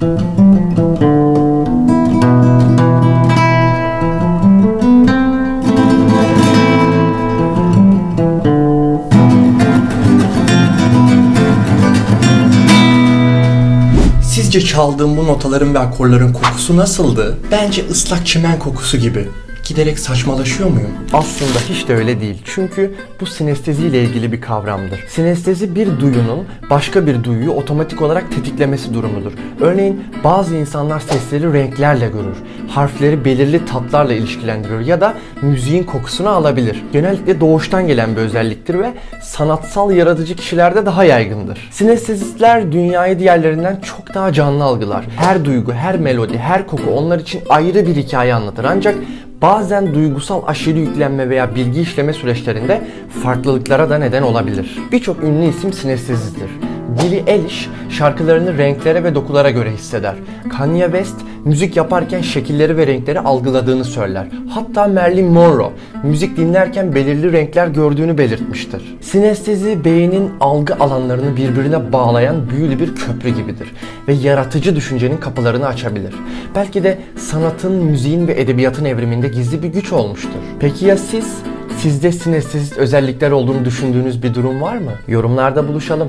Sizce çaldığım bu notaların ve akorların kokusu nasıldı? Bence ıslak çimen kokusu gibi. Giderek saçmalaşıyor muyum? Aslında hiç de öyle değil. Çünkü bu sinestezi ile ilgili bir kavramdır. Sinestezi bir duyunun başka bir duyuyu otomatik olarak tetiklemesi durumudur. Örneğin bazı insanlar sesleri renklerle görür. Harfleri belirli tatlarla ilişkilendirir ya da müziğin kokusunu alabilir. Genellikle doğuştan gelen bir özelliktir ve sanatsal yaratıcı kişilerde daha yaygındır. Sinestezistler dünyayı diğerlerinden çok daha canlı algılar. Her duygu, her melodi, her koku onlar için ayrı bir hikaye anlatır. Ancak bazen duygusal aşırı yüklenme veya bilgi işleme süreçlerinde farklılıklara da neden olabilir. Birçok ünlü isim sinestezizdir. Billie Eilish şarkılarını renklere ve dokulara göre hisseder. Kanye West müzik yaparken şekilleri ve renkleri algıladığını söyler. Hatta Marilyn Monroe müzik dinlerken belirli renkler gördüğünü belirtmiştir. Sinestezi beynin algı alanlarını birbirine bağlayan büyülü bir köprü gibidir ve yaratıcı düşüncenin kapılarını açabilir. Belki de sanatın, müziğin ve edebiyatın evriminde gizli bir güç olmuştur. Peki ya siz? Sizde sinestezist özellikler olduğunu düşündüğünüz bir durum var mı? Yorumlarda buluşalım.